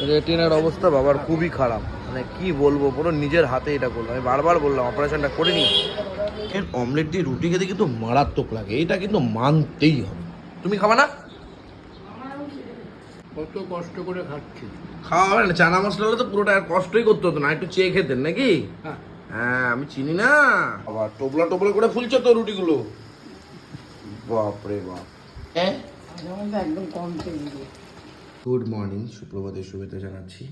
রেটিনার অবস্থা বাবার খুবই খারাপ। মানে কি বলব পুরো নিজের হাতে এটা করল আমি বারবার বললাম অপারেশনটা করে নি এর অমলেট দিয়ে রুটি খেতে কিন্তু মারাত্মক লাগে। এটা কিন্তু মানতেই হবে। তুমি খাবা না? কত কষ্ট করে খাচ্ছি। খাওয়া হবে না। চানা মশলা হলে তো পুরোটা আর কষ্টই করতে হতো না। একটু চেয়ে খেতেন নাকি? হ্যাঁ। হ্যাঁ আমি চিনি না। আবার টোপলা টোপলা করে ফুলছে তো রুটিগুলো। বাপরে বাপ। হ্যাঁ? একদম কম তেল দিয়ে গুড মর্নিং সুপ্রভাতের শুভেচ্ছা জানাচ্ছি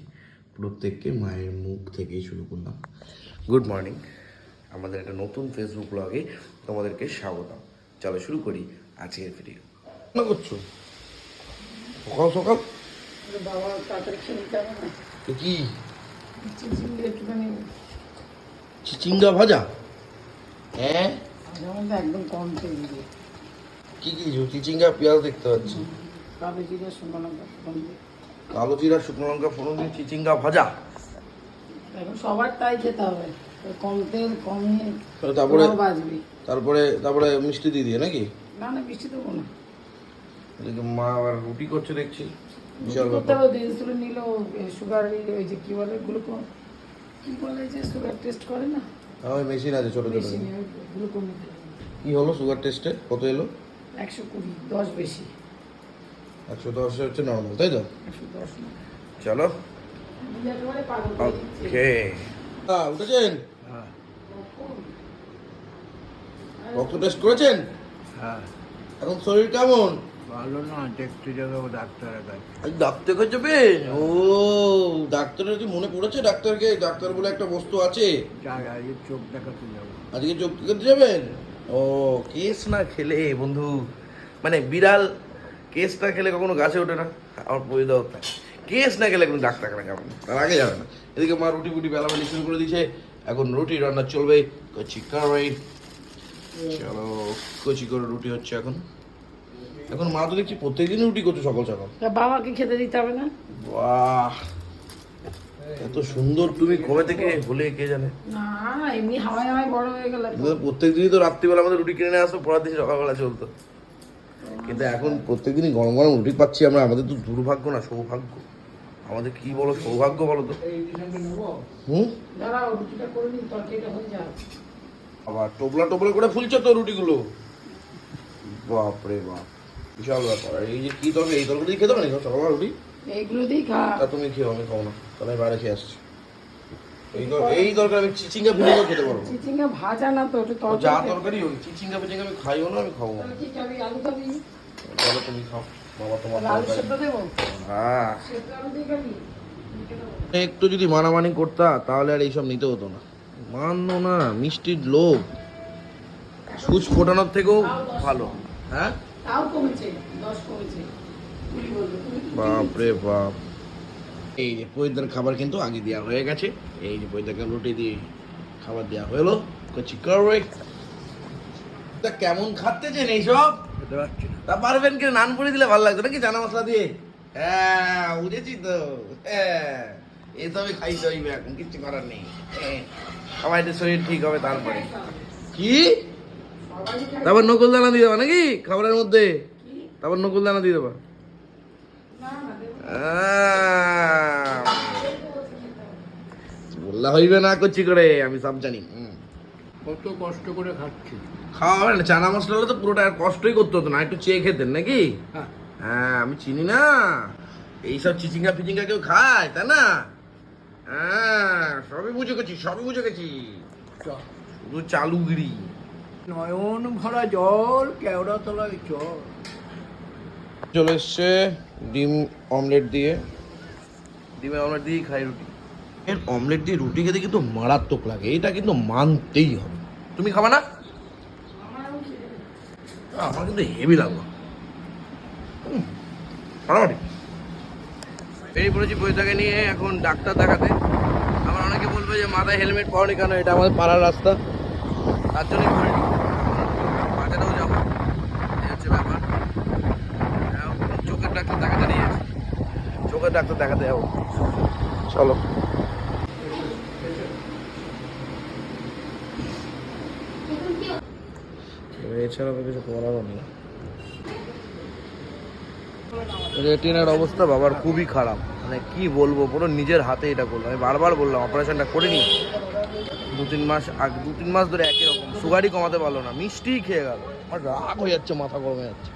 প্রত্যেককে মায়ের মুখ থেকেই শুরু করলাম। গুড মর্নিং আমাদের একটা নতুন ফেসবুক ব্লগে তোমাদেরকে স্বাগতম। চলো শুরু করি আজকের ভিডিও না করছ? সকাল সকাল? কি? চিচিঙ্গে চিচিঙ্গা ভাজা? হ্যাঁ? একদম কম তেল দিয়ে। কি কি চিচিঙ্গা পেঁয়াজ দেখতে পাচ্ছি। কালো জিরে শুকনো লঙ্কা ফোড়ন দিয়ে। কালো জিরা শুকনো লঙ্কা ফোড়ন দিয়ে চিচিঙ্গা ভাজা? এখন সবার তাই খেতে হবে। কম তেল কম তারপরে তারপরে তারপরে মিষ্টি দিয়ে দিয়ে নাকি? না না মিষ্টি দেবো না। মা আবার রুটি করছে দেখছি। বিশাল করতে ব্যাপার। হবে ইনসুলিন নিল সুগার ওই যে কি বলে গ্লুকোন কি বলে যে সুগার টেস্ট করে না? হ্যাঁ, ওই মেশিন আছে ছোট ছোট। কি হলো সুগার টেস্টে কত এলো? একশো কুড়ি দশ বেশি। একশো দশ হচ্ছে নর্মাল তাই তো? দশ চলো। ওকে হ্যাঁ উঠেছেন? হ্যাঁ। রক্ত টেস্ট করেছেন? হ্যাঁ। এখন শরীর কেমন? ভালো না দেখতে যাবে ডাক্তারের কাছে। ডাক্তার কাছে যাবেন? ও ডাক্তারের কি মনে পড়েছে ডাক্তারকে? ডাক্তার বলে একটা বস্তু আছে। আজকে চোখ দেখাতে যাব। আজকে চোখ দেখাতে যাবেন? ও কেস না খেলে বন্ধু। মানে বিড়াল কেস না খেলে কখনো গাছে ওঠে না। আমার বই দাও তাই কেস না খেলে কোনো ডাক্তারখানা যাবে না। তার আগে যাবে না। এদিকে মা রুটি ফুটি বেলাবেলি শুরু করে দিয়েছে। এখন রুটি রান্না চলবে। কচি কারাই চলো কচি করে রুটি হচ্ছে এখন। এখন মা তো দেখছি প্রত্যেকদিনই রুটি করছে সকাল সকাল। বাবাকে খেতে দিতে হবে না? বাহ! এত সুন্দর তুমি কবে থেকে হলে কে জানে? না এমনি হাওয়ায় হাওয়ায় বড় হয়ে গেলে। তো। প্রত্যেক দিনই তো রাত্রিবেলা আমাদের রুটি কিনে নিয়ে আসতো পরের দিন সকালবেলা চলতো। কিন্তু এখন প্রত্যেকদিনই গরম গরম রুটি পাচ্ছি আমরা আমাদের তো দুর্ভাগ্য না সৌভাগ্য। আমাদের কি বলো সৌভাগ্য বলো তো? হুম? আবার টোপলা টোপলা করে ফুলছে তো রুটিগুলো। বাপরে বাপ বিশাল ব্যাপার। এই যে কি তরকারি এই তরকারি খেতে পারি? সকালবেলা রুটি। এইগুলো দিয়েই খা। তা তুমি খেও আমি খাব না। তাহলে আমি বাইরে খেয়ে আসছি। এই এই তরকারি আমি চিচিঙ্গা ফিচিঙ্গা খেতে পারব চিচিঙ্গা ভাজা না তো ওটা যা তরকারি হোক চিচিঙ্গা ফিচিঙ্গা আমি খাইও না আমি খাব না। আলু তুমি খাও। বাবা তোমার হ্যাঁ। একটু যদি মানামানি করতা তাহলে আর এইসব নিতে হতো না। মানো না মিষ্টির লোভ। সুচ ফোটানোর থেকেও ভালো। হ্যাঁ? বাপরে বাপ। এই যে পৈদার খাবার কিন্তু আগে দেওয়া হয়ে গেছে। এই যে পৈদাকে রুটি দিয়ে খাবার দেওয়া হলো। কচি করবে। তা কেমন খাচ্তেছেন এইসব খেতে পারছি তা পারবেন কি নান পুরি দিলে ভালো লাগতো নাকি চানা মশলা দিয়ে? হ্যাঁ বুঝেছি তো। হ্যাঁ এসবই খাইতে হইবে এখন কিচ্ছু করার নেই। হ্যাঁ, সবাই একটু শরীর ঠিক হবে তারপরে। কি? তারপর নকুল দানা দিয়ে দেবা নাকি খাবারের মধ্যে? তারপর নকুল দানা দিয়ে দেবা। বললা হইবে না করছি করে আমি সব জানি। কত কষ্ট করে খাচ্ছি। খাওয়া হবে না চানা মশলা হলে তো পুরোটা আর কষ্টই করতে হতো না একটু চেয়ে খেতেন নাকি? হ্যাঁ। হ্যাঁ আমি চিনি না। এইসব চিচিঙ্গা ফিচিঙ্গা কেউ খায় তাই না? হ্যাঁ সবই বুঝে গেছি সবই বুঝে গেছি। চল। শুধু চালুগিরি। নয়ন ভরা জল কেওড়া তলায় চল। চলে এসছে ডিম অমলেট দিয়ে। ডিমের অমলেট দিয়েই খাই রুটি। এর অমলেট দিয়ে রুটি খেতে কিন্তু মারাত্মক লাগে। এটা কিন্তু মানতেই হবে। তুমি খাবা না? আমার কিন্তু হেভি লাগল। হুম, ফাটাফাটি বেরিয়ে পড়েছি বইটাকে নিয়ে এখন ডাক্তার দেখাতে। আমার অনেকে বলবে যে মাথায় হেলমেট পাওনি কেন? এটা আমাদের পাড়ার রাস্তা। তার জন্যই বাজারেও যাব। এই ব্যাপার। চোখের ডাক্তার দেখাতে নিয়ে চোখের ডাক্তার দেখাতে যাব। চলো। এছাড়া তো কিছু করারও নেই। রেটিনার অবস্থা বাবার খুবই খারাপ। মানে কি বলব, পুরো নিজের হাতে এটা করল। আমি বারবার বললাম অপারেশনটা করে নি দু তিন মাস আগে দু তিন মাস ধরে একই রকম। সুগারই কমাতে পারল না, মিষ্টিই খেয়ে গেল। আমার রাগ হয়ে যাচ্ছে, মাথা গরম যাচ্ছে।